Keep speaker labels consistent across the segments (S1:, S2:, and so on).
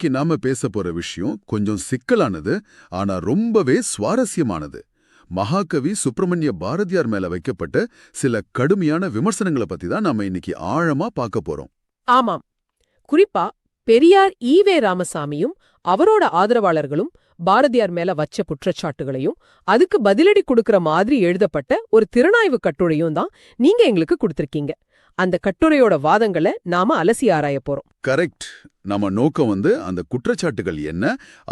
S1: இன்னைக்கு நாம பேச போற விஷயம் கொஞ்சம் சிக்கலானது ஆனா ரொம்பவே சுவாரஸ்யமானது. மகாகவி சுப்பிரமணிய பாரதியார் மேல வைக்கப்பட்ட சில கடுமையான விமர்சனங்களை பத்தி தான் நாம இன்னைக்கு ஆழமா பார்க்க போறோம்.
S2: ஆமாம். குறிப்பா பெரியார் ஈவே ராமசாமியும் அவரோட ஆதரவாளர்களும் பாரதியார் மேல வச்ச குற்றச்சாட்டுகளையும் அதுக்கு பதிலடி கொடுக்கற மாதிரி எழுதப்பட்ட ஒரு திறனாய்வு கட்டுரையும் தான் நீங்க எங்களுக்கு கொடுத்திருக்கீங்க. அந்த கட்டுரையோட வாதங்களை நாம அலசி ஆராய போறோம்.
S1: கரெக்ட். நம்ம நோக்கம் வந்து அந்த குற்றச்சாட்டுகள் என்ன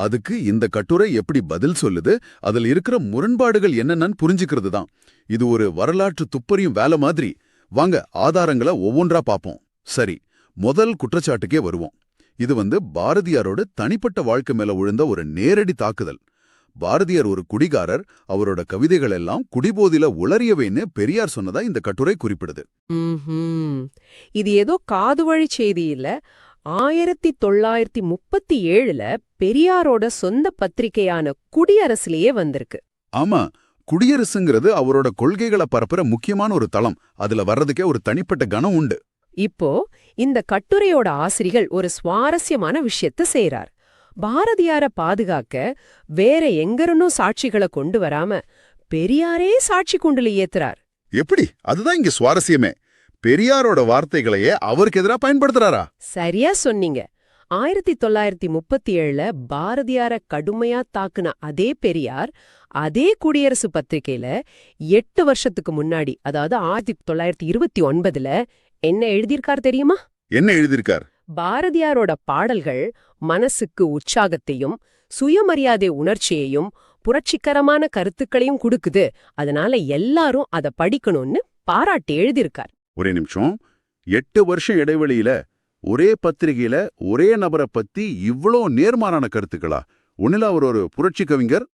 S1: அதுக்கு இந்த கட்டுரை எப்படி பதில் சொல்லுது அதுல இருக்கிற முரண்பாடுகள் என்னென்னு புரிஞ்சுக்கிறது தான். இது ஒரு வரலாற்று துப்பறியும் வேலை மாதிரி. வாங்க ஆதாரங்களை ஒவ்வொன்றா பார்ப்போம். சரி முதல் குற்றச்சாட்டுக்கே வருவோம். இது வந்து பாரதியாரோட தனிப்பட்ட வாழ்க்கை மேல விழுந்த ஒரு நேரடி தாக்குதல். பாரதியார் ஒரு குடிகாரர் அவரோட கவிதைகள் எல்லாம் குடிபோதில உளறியவைன்னு பெரியார் சொன்னதா இந்த கட்டுரை குறிப்பிடுது.
S2: இது ஏதோ காதுவழி செய்தி இல்ல. ஆயிரத்தி தொள்ளாயிரத்தி முப்பத்தி ஏழுல பெரியாரோட சொந்த பத்திரிகையான குடியரசுலயே வந்திருக்கு.
S1: ஆமா குடியரசுங்கிறது அவரோட கொள்கைகளை பரப்புற முக்கியமான ஒரு தளம். அதுல வர்றதுக்கே ஒரு தனிப்பட்ட கணம் உண்டு.
S2: இப்போ இந்த கட்டுரையோட ஆசிரியர் ஒரு சுவாரஸ்யமான விஷயத்த செய்றார். பாரதியார பாதுகாக்க வேற எங்கருன்னும் சாட்சிகளை கொண்டு வராம பெரியாரே சாட்சி குண்டுல ஏத்துறார்.
S1: எப்படி? அதுதான் இங்க சுவாரஸ்யமே. பெரியாரோட வார்த்தைகளையே அவருக்கு எதிரா பயன்படுத்துறாரா?
S2: சரியா சொன்னீங்க. ஆயிரத்தி தொள்ளாயிரத்தி முப்பத்தி ஏழுல பாரதியார கடுமையா தாக்குன அதே பெரியார் அதே குடியரசு பத்திரிகையில எட்டு வருஷத்துக்கு முன்னாடி அதாவது ஆயிரத்தி தொள்ளாயிரத்தி இருபத்தி ஒன்பதுல என்ன எழுதியிருக்கார் தெரியுமா?
S1: என்ன எழுதியிருக்கார்?
S2: பாரதியாரோட பாடல்கள் மனசுக்கு உற்சாகத்தையும் சுயமரியாதை உணர்ச்சியையும் புரட்சிகரமான கருத்துக்களையும் கொடுக்குது. அதனால எல்லாரும் அத படிக்கணும்னு பாராட்டி எழுதியிருக்கார்.
S1: ஒரே நிமிஷம். எட்டு வருஷம் இடைவெளியில ஒரே பத்திரிகையில ஒரே நபரை பத்தி இவ்ளோ நேர்மாறான கருத்துக்களா? ஒண்ணுல அவர் ஒரு புரட்சி கவிஞர்.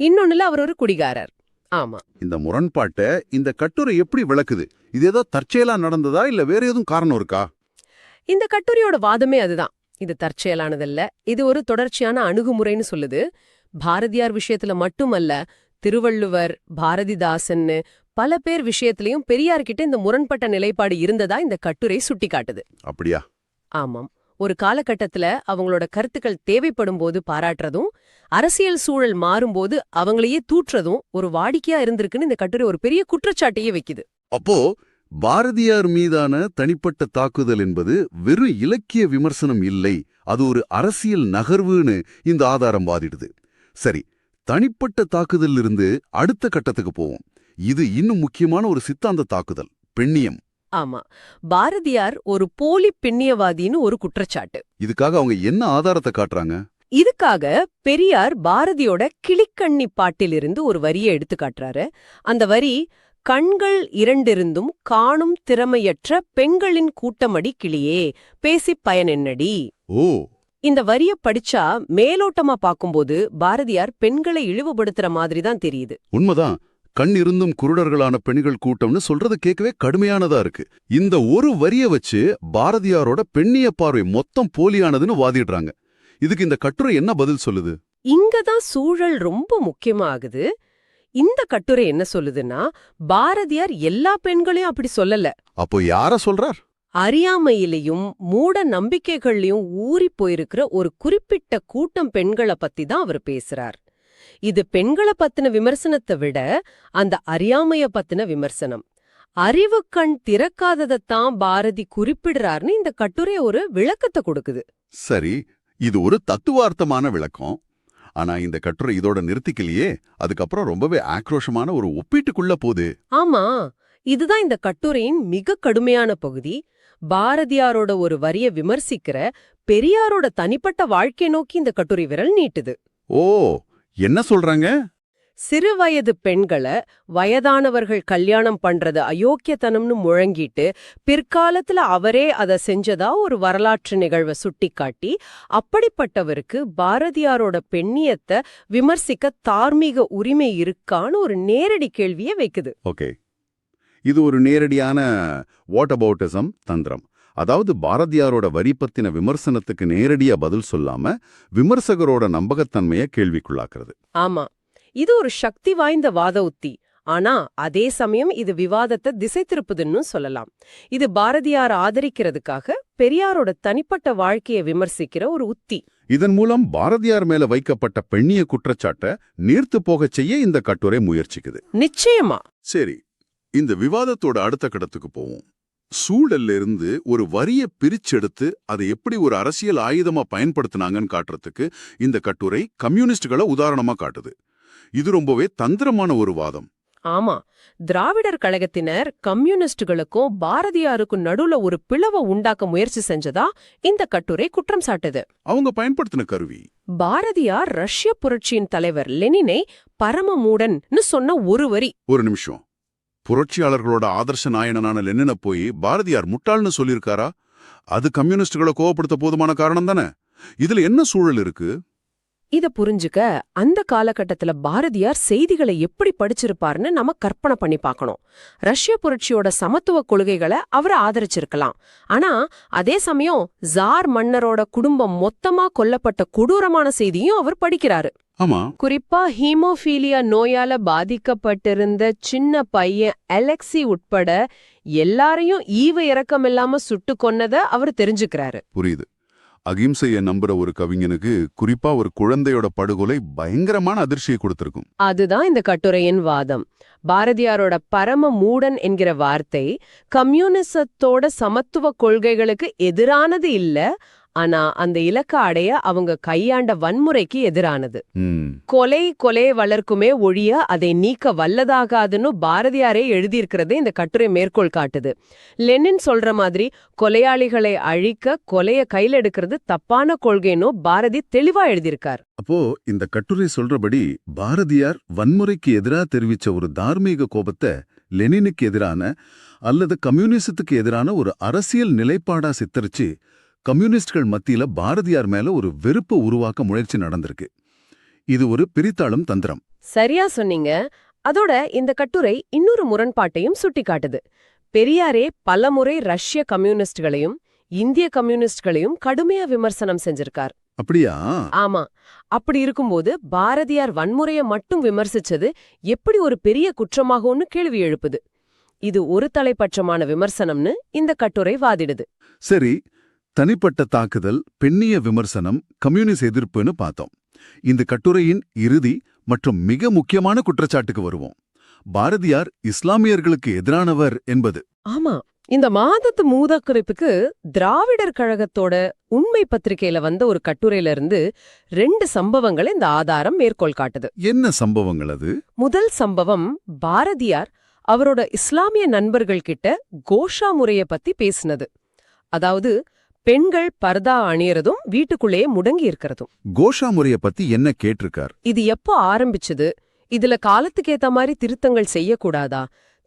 S2: இன்னொன்னுல அவர் ஒரு குடிகாரர். ஆமா.
S1: இந்த முரண்பாட்டை இந்த கட்டுரை எப்படி விளக்குது? இது ஏதோ தற்செயலா நடந்ததா? இல்ல வேற எதுவும் காரணம் இருக்கா?
S2: இந்த கட்டுரையோட வாதமே அதுதான். இது தற்செயலானதல்ல. இது ஒரு தொடர்ச்சியான அணுகுமுறைன்னு சொல்லுது. பாரதியார் விஷயத்துல மட்டுமல்ல திருவள்ளுவர் பாரதிதாசன்னு பல பேர் விஷயத்திலயும் பெரியார்கிட்ட இந்த முரண்பட்ட நிலைப்பாடு இருந்ததா இந்த கட்டுரை சுட்டிக்காட்டுது.
S1: அப்படியா?
S2: ஆமாம். ஒரு காலகட்டத்துல அவங்களோட கருத்துக்கள் தேவைப்படும் போது பாராட்டுறதும் அரசியல் சூழல் மாறும்போது அவங்களையே தூற்றுறதும் ஒரு வாடிக்கையா இருந்திருக்குன்னு இந்த கட்டுரை ஒரு பெரிய குற்றச்சாட்டையே வைக்குது.
S1: அப்போ பாரதியார் மீதான தனிப்பட்ட தாக்குதல் என்பது வெறும் இலக்கிய விமர்சனம் இல்லை அது ஒரு அரசியல் நகர்வுன்னு இந்த ஆதாரம் வாதிடுது. சரி தனிப்பட்ட தாக்குதல் இருந்து அடுத்த கட்டத்துக்கு போவோம். இது இன்னும் முக்கியமான ஒரு சித்தாந்த தாக்குதல் பெண்ணியம்.
S2: ஆமா பாரதியார் ஒரு போலி பெண்ணியவாதின்னு ஒரு குற்றச்சாட்டு.
S1: இதுக்காக அவங்க என்ன ஆதாரத்தை காட்டுறாங்க?
S2: இதுக்காக பெரியார் பாரதியோட கிளிக்கண்ணி பாட்டிலிருந்து ஒரு வரியை எடுத்து காட்டுறாரு. அந்த வரி கண்கள் இரண்டிருந்தும் காணும் திறமையற்ற பெண்களின் கூட்டமடி கிளியே பேசிப் பயனென்னடி?
S1: ஓ.
S2: இந்த வரிய படிச்சா மேலோட்டமா பாக்கும்போது பாரதியார் பெண்களை இழிவுபடுத்துற மாதிரி தான் தெரியுது.
S1: உண்மைதான். கண் இருந்தும் குருடர்களான பெண்கள் கூட்டம்னு சொல்றது கேட்கவே கடுமையானதா இருக்கு. இந்த ஒரு வரிய வச்சு பாரதியாரோட பெண்ணிய பார்வை மொத்தம் போலியானதுன்னு வாதிடுறாங்க. இதுக்கு இந்த கட்டுரை என்ன பதில் சொல்லுது?
S2: இங்கதான் சூழல் ரொம்ப முக்கியமாகுது இந்த கட்டுரை என்ன சொல்லுதுன்னா பாரதியார் எல்லா பெண்களையும் அப்படி சொல்லல.
S1: அப்போ யார சொல்றார்?
S2: அறியாமையிலையும் மூட நம்பிக்கைகள்லயும் ஊறி போயிருக்கிற ஒரு குறிப்பிட்ட கூட்டம் பெண்களை பத்தி தான் அவர் பேசுறார். இது பெண்களை பத்தின விமர்சனத்தை விட அந்த அறியாமைய பத்தின விமர்சனம். அறிவு கண் திறக்காததைத்தான் பாரதி குறிப்பிடுறார்னு இந்த கட்டுரை ஒரு விளக்கத்தை கொடுக்குது.
S1: சரி இது ஒரு தத்துவார்த்தமான விளக்கம். ஆனா இந்த கட்டுரை இதோட நிறுத்திக்கலையே. அதுக்கப்புறம் ரொம்பவே ஆக்ரோஷமான ஒரு ஒப்பீட்டுக்குள்ள போகுது.
S2: ஆமா. இதுதான் இந்த கட்டுரையின் மிக கடுமையான பகுதி. பாரதியாரோட ஒரு வரிய விமர்சிக்கிற பெரியாரோட தனிப்பட்ட வாழ்க்கை நோக்கி இந்த கட்டுரை விரல் நீட்டுது.
S1: ஓ என்ன சொல்றாங்க?
S2: சிறுவயது பெண்களை வயதானவர்கள் கல்யாணம் பண்றது அயோக்கியத்தனம்னு முழங்கிட்டு பிற்காலத்துல அவரே அத செஞ்சதா ஒரு வரலாற்று நிகழ்வை சுட்டிக்காட்டி அப்படிப்பட்டவருக்கு பாரதியாரோட பெண்ணியத்தை விமர்சிக்க தார்மீக உரிமை இருக்கான்னு ஒரு நேரடி கேள்வியை வைக்குது.
S1: ஓகே. இது ஒரு நேரடியான வாட் அபவுட்டிசம் தந்திரம். அதாவது பாரதியாரோட வரி பத்தின விமர்சனத்துக்கு நேரடியா பதில் சொல்லாம விமர்சகரோட நம்பகத்தன்மையை கேள்விக்குள்ளாக்குறது.
S2: ஆமா. இது ஒரு சக்தி வாய்ந்த வாத உத்தி. ஆனா அதே சமயம் இது விவாதத்தை திசை திருப்புதுன்னு சொல்லலாம். இது பாரதியார் ஆதரிக்கிறதுக்காக பெரியாரோட தனிப்பட்ட வாழ்க்கையை விமர்சிக்கிற ஒரு உத்தி.
S1: இதன் மூலம் பாரதியார் மேல வைக்கப்பட்ட பெண்ணிய குற்றச்சாட்டை நீர்த்து போகச் செய்ய இந்த கட்டுரை முயற்சிக்குது.
S2: நிச்சயமா.
S1: சரி இந்த விவாதத்தோட அடுத்த கடத்துக்கு போவோம். சூழல்ல இருந்து ஒரு வரிய பிரிச்செடுத்து அதை எப்படி ஒரு அரசியல் ஆயுதமா பயன்படுத்தினாங்கன்னு காட்டுறதுக்கு இந்த கட்டுரை கம்யூனிஸ்டுகளை உதாரணமா காட்டுது. இது ரொம்பவே தந்திரமான ஒரு வாதம்.
S2: ஆமா. திராவிடர் கழகத்தினர் கம்யூனிஸ்டுகளுக்கும் பாரதியாருக்கும் நடுவுல ஒரு பிளவை உண்டாக்க முயற்சி செஞ்சதா இந்த கட்டுரை குற்றம் சாட்டுது
S1: அவங்க பயன்படுத்தின கருவி.
S2: பாரதியார் ரஷ்ய புரட்சியின் தலைவர் லெனினை பரமமூடன்னு சொன்ன ஒரு வரி.
S1: ஒரு நிமிஷம். புரட்சியாளர்களோட ஆதர்ச நாயனனான லெனினை போய் பாரதியார் முட்டாள்னு சொல்லியிருக்காரா? அது கம்யூனிஸ்டுகளை கோவப்படுத்த போதுமான காரணம் தானே? இதுல என்ன சூழல் இருக்கு?
S2: இத புரிஞ்சுக்க அந்த காலகட்டத்துல பாரதியார் செய்திகளை எப்படி படிச்சிருப்பார்னு நம்ம கற்பனை பண்ணி பார்க்கணும். ரஷ்ய புரட்சியோட சமத்துவ கொள்கைகளை அவர் ஆதரிச்சிருக்கலாம். ஆனா அதே சமயம் ஜார் மன்னரோட குடும்பம் மொத்தமா கொல்லப்பட்ட கொடூரமான செய்தியும் அவர் படிக்கிறாரு. குறிப்பா ஹீமோஃபீலியா நோயால பாதிக்கப்பட்டிருந்த சின்ன பையன் அலெக்சி உட்பட எல்லாரையும் ஈவு இறக்கமில்லாம சுட்டு கொன்னத அவர் தெரிஞ்சுக்கிறாரு.
S1: புரியுது. அகிம்சைய நம்புற ஒரு கவிஞனுக்கு குறிப்பா ஒரு குழந்தையோட படுகொலை பயங்கரமான அதிர்ச்சியை கொடுத்திருக்கும்.
S2: அதுதான் இந்த கட்டுரையின் வாதம். பாரதியாரோட பரம மூடன் என்கிற வார்த்தை கம்யூனிசத்தோட சமத்துவ கொள்கைகளுக்கு எதிரானது இல்ல ஆனா அந்த இலக்க அடைய அவங்க கையாண்ட வன்முறைக்கு எதிரானது. கொலை கொலை வளர்க்குமே ஒழிய அதை நீக்க வல்லதாகாதுன்னு பாரதியாரே எழுதியிருக்கிறது இந்த கட்டுரை மேற்கோள் காட்டுது. லெனின் சொல்ற மாதிரி கொலையாளிகளை அழிக்க கொலைய கையில எடுக்கிறது தப்பான கொள்கைன்னு பாரதி தெளிவா எழுதியிருக்கார்.
S1: அப்போ இந்த கட்டுரை சொல்றபடி பாரதியார் வன்முறைக்கு எதிரா தெரிவிச்ச ஒரு தார்மீக கோபத்தை லெனினுக்கு எதிரான அல்லது கம்யூனிசத்துக்கு எதிரான ஒரு அரசியல் நிலைப்பாடா சித்தரிச்சு கம்யூனிஸ்ட்கள் மத்தியில பாரதியார் மேல ஒரு வெறுப்பு உருவாக்க முயற்சி நடந்திருக்கு. இது ஒரு பிரித்தாளும் தந்திரம்.
S2: சரியா சொன்னீங்க. அதோட இந்த கட்டுரை இன்னொரு முரண்பாட்டையும் சுட்டிக்காட்டுது. பெரியாரே பலமுறை ரஷ்ய கம்யூனிஸ்டுகளையும் இந்திய கம்யூனிஸ்டுகளையும் கடுமையா விமர்சனம் செஞ்சிருக்கார்.
S1: அப்படியா?
S2: ஆமா. அப்படி இருக்கும்போது பாரதியார் வன்முறைய மட்டும் விமர்சிச்சது எப்படி ஒரு பெரிய குற்றமாகும்னு கேள்வி எழுப்புது. இது ஒரு தலைப்பட்சமான விமர்சனம்னு இந்த கட்டுரை வாதிடுது.
S1: சரி தனிப்பட்ட தாக்குதல் பெண்ணிய விமர்சனம் கம்யூனிஸ்ட் எதிர்ப்புன்னு பார்த்தோம். இந்த கட்டுரையின் இறுதி மற்றும் மிக முக்கியமான குற்றச்சாட்டுக்கு வருவோம். பாரதியார் இஸ்லாமியர்களுக்கு எதிரானவர் என்பது.
S2: ஆமா இந்த மாதத்து மூதக்குறிப்புக்கு திராவிடர் கழகத்தோட உண்மை பத்திரிகையில வந்த ஒரு கட்டுரையில இருந்து ரெண்டு சம்பவங்களை இந்த ஆதாரம் மேற்கோள் காட்டுது.
S1: என்ன சம்பவங்கள் அது?
S2: முதல் சம்பவம் பாரதியார் அவரோட இஸ்லாமிய நண்பர்கள் கிட்ட கோஷா முறைய பத்தி பேசினது. அதாவது பெண்கள் பர்தா அணியறதும் வீட்டுக்குள்ளேயே முடங்கி இருக்கிறதும்.
S1: கோஷா முறைய பத்தி என்ன கேட்டிருக்கார்?
S2: இது எப்போ ஆரம்பிச்சது? இதுல காலத்துக்கு ஏத்த மாதிரி திருத்தங்கள் செய்யக்கூடாதா?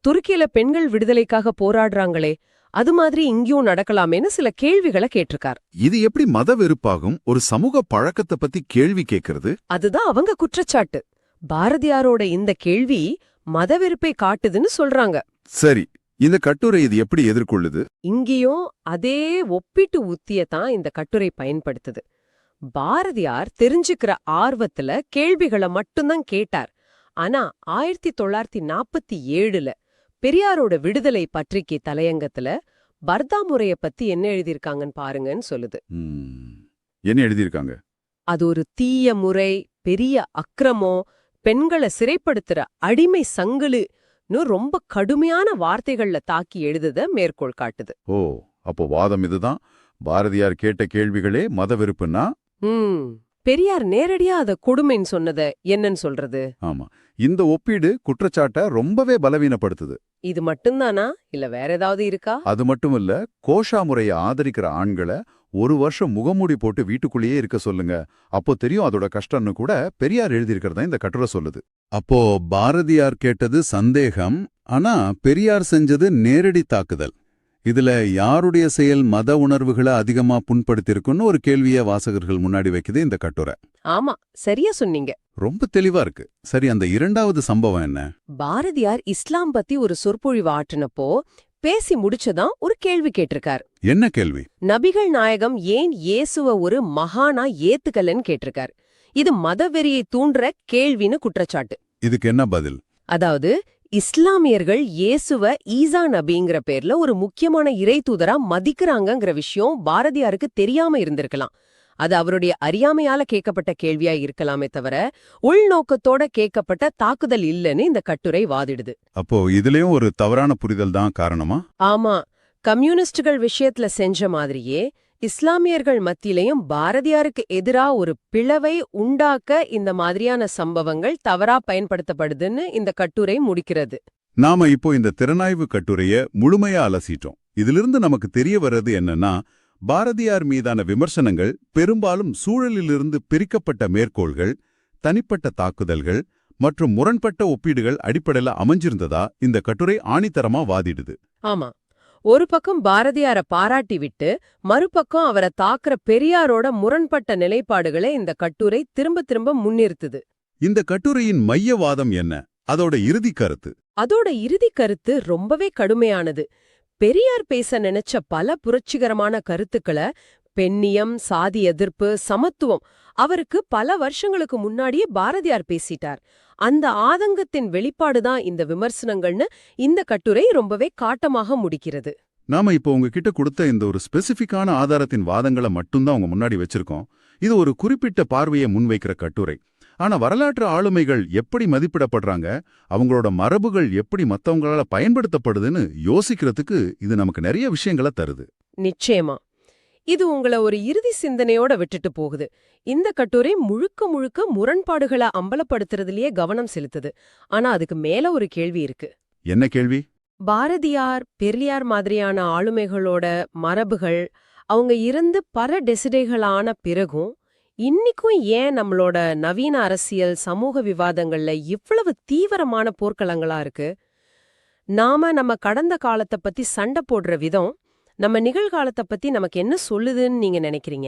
S2: துருக்கியில பெண்கள் விடுதலைக்காக போராடுறாங்களே அது மாதிரி இங்கேயும் நடக்கலாமேன்னு சில கேள்விகளை கேட்டிருக்கார்.
S1: இது எப்படி மத வெறுப்பாகும்? ஒரு சமூக பழக்கத்தை பத்தி கேள்வி கேட்கறது?
S2: அதுதான் அவங்க குற்றச்சாட்டு. பாரதியாரோட இந்த கேள்வி மதவெறுப்பை காட்டுதுன்னு சொல்றாங்க.
S1: சரி இந்த கட்டுரை இது எப்படி எதிர்கொள்ளுது?
S2: இங்கேயும் அதே ஒப்பீட்டு உத்திய தான் இந்த கட்டுரை பயன்படுத்துது. பாரதியார் தெரிஞ்சுக்கிற ஆர்வத்துல கேள்விகளை மட்டும்தான் கேட்டார். ஆனா ஆயிரத்தி தொள்ளாயிரத்தி நாற்பத்தி ஏழுல பெரியாரோட விடுதலை பற்றிக்கை தலையங்கத்துல பர்தா முறைய பத்தி என்ன எழுதியிருக்காங்கன்னு பாருங்கன்னு சொல்லுது.
S1: என்ன எழுதியிருக்காங்க?
S2: அது ஒரு தீய முறை பெரிய அக்கிரமம் பெண்களை சிறைப்படுத்துற அடிமை சங்கிலுன்னு ரொம்ப கடுமையான வார்த்தைகள்ல தாக்கி எழுதுத மேற்கோள் காட்டுது.
S1: ஓ அப்போ வாதம் இதுதான்? பாரதியார் கேட்ட கேள்விகளே மத வெறுப்புன்னா?
S2: ம் பெரியார் நேரடியா அத கொடுமைன்னு சொன்னத என்னன்னு சொல்றது?
S1: ஆமா இந்த ஒப்பீடு குற்றச்சாட்டை ரொம்பவே பலவீனப்படுத்துது.
S2: இது மட்டும்தானா? இல்ல வேற ஏதாவது இருக்கா?
S1: அது மட்டும் இல்ல கோஷா முறையை ஆதரிக்கிற ஆண்களை ஒரு வருஷம் முகமூடி போட்டு வீட்டுக்குள்ளேயே இருக்க சொல்லுங்க. அப்போ தெரியும் அதோட கஷ்டம்னு கூட பெரியார் எழுதியிருக்கிறதா இந்த கட்டுரை சொல்லுது. அப்போ பாரதியார் கேட்டது சந்தேகம் ஆனா பெரியார் செஞ்சது நேரடி தாக்குதல். இதுல யாருடைய செயல் மத உணர்வுகளை அதிகமா புண்படுத்தியிருக்குன்னு ஒரு கேள்விய வாசகர்கள் முன்னாடி வைக்குது இந்த கட்டுரை.
S2: ஆமா சரியா சொன்னீங்க.
S1: ரொம்ப தெளிவா இருக்கு. சரி அந்த இரண்டாவது சம்பவம் என்ன?
S2: பாரதியார் இஸ்லாம் பத்தி ஒரு சொற்பொழிவு ஆற்றினப்போ பேசி முடிச்சதான் ஒரு கேள்வி கேட்டிருக்கார்.
S1: என்ன கேள்வி?
S2: நபிகள் நாயகம் ஏன் இயேசுவ ஒரு மகானா ஏத்துக்கலன்னு கேட்டிருக்கார். இது மதவெறியை தூண்டுற கேள்வின்னு குற்றச்சாட்டு.
S1: இதுக்கு என்ன பதில்?
S2: அதாவது இஸ்லாமியர்கள் இயேசுவ ஈசா நபிங்கிற பேர்ல ஒரு முக்கியமான இறை தூதரா மதிக்கிறாங்கங்கிற விஷயம் பாரதியாருக்கு தெரியாம இருந்திருக்கலாம். அது அவருடைய அறியாமையால கேட்கப்பட்ட கேள்வியா இருக்கலாமே தவிர உள்நோக்கத்தோட கேட்கப்பட்ட தாக்குதல் இல்லைன்னு இந்த கட்டுரை வாதிடுது.
S1: அப்போ இதுலயும் ஒரு தவறான புரிதல் தான் காரணமா?
S2: ஆமா கம்யூனிஸ்டுகள் விஷயத்துல செஞ்ச மாதிரியே இஸ்லாமியர்கள் மத்தியிலையும் பாரதியாருக்கு எதிரா ஒரு பிளவை உண்டாக்க இந்த மாதிரியான சம்பவங்கள் தவறா பயன்படுத்தப்படுதுன்னு இந்த கட்டுரை முடிக்கிறது.
S1: நாம இப்போ இந்த திறனாய்வு கட்டுரைய முழுமையா அலசிட்டோம். இதிலிருந்து நமக்கு தெரிய வர்றது என்னன்னா பாரதியார் மீதான விமர்சனங்கள் பெரும்பாலும் சூழலிலிருந்து பிரிக்கப்பட்ட மேற்கோள்கள் தனிப்பட்ட தாக்குதல்கள் மற்றும் முரண்பட்ட ஒப்பீடுகள் அடிப்படையில அமைஞ்சிருந்ததா இந்த கட்டுரை ஆணித்தரமா வாதிடுது.
S2: ஆமா. ஒரு பக்கம் பாரதியார பாராட்டி விட்டு மறுபக்கம் அவரை தாக்குற பெரியாரோட முரண்பட்ட நிலைப்பாடுகளை இந்த கட்டுரை திரும்ப திரும்ப முன்னிறுத்துது.
S1: இந்த கட்டுரையின் மையவாதம் என்ன? அதோட இறுதி கருத்து.
S2: அதோட இறுதி கருத்து ரொம்பவே கடுமையானது. பெரியார் பேச நினைச்ச பல புரட்சிகரமான கருத்துக்களை பெண்ணியம் சாதி எதிர்ப்பு சமத்துவம் அவருக்கு பல வருஷங்களுக்கு முன்னாடியே பாரதியார் பேசிட்டார். அந்த ஆதங்கத்தின் வெளிப்பாடுதான் இந்த விமர்சனங்கள்னு இந்த கட்டுரை ரொம்பவே காட்டமாக முடிக்கிறது.
S1: நாம இப்போ உங்ககிட்ட கொடுத்த இந்த ஒரு ஸ்பெசிஃபிக்கான ஆதாரத்தின் வாதங்களை மட்டும்தான் உங்க முன்னாடி வச்சிருக்கோம். இது ஒரு குறிப்பிட்ட பார்வையை முன்வைக்கிற கட்டுரை. ஆனா வரலாற்று ஆளுமைகள் எப்படி மதிப்பிடப்படுறாங்க? அவங்களோட மரபுகள் எப்படி மத்தவங்களால பயன்படுத்தப்படுதுன்னு யோசிக்கிறதுக்கு இது நமக்கு நிறைய விஷயங்களை தருது.
S2: நிச்சயமா. இது உங்கள ஒரு இறுதி சிந்தனையோட விட்டுட்டு போகுது. இந்த கட்டுரை முழுக்க முழுக்க முரண்பாடுகளை அம்பலப்படுத்துறதுலயே கவனம் செலுத்துது. ஆனா அதுக்கு மேல ஒரு கேள்வி இருக்கு.
S1: என்ன கேள்வி?
S2: பாரதியார் பெரியார் மாதிரியான ஆளுமைகளோட மரபுகள் அவங்க இருந்து பல டெசிடைகளான பிறகும் இன்னிக்கும் ஏன் நம்மளோட நவீன அரசியல் சமூக விவாதங்கள்ல இவ்வளவு தீவிரமான போர்க்களங்களா இருக்கு? நாம நம்ம கடந்த காலத்தை பத்தி சண்டை போடுற விதம் நம்ம நிகழ்காலத்தை பத்தி நமக்கு என்ன சொல்லுதுன்னு நீங்க நினைக்கிறீங்க?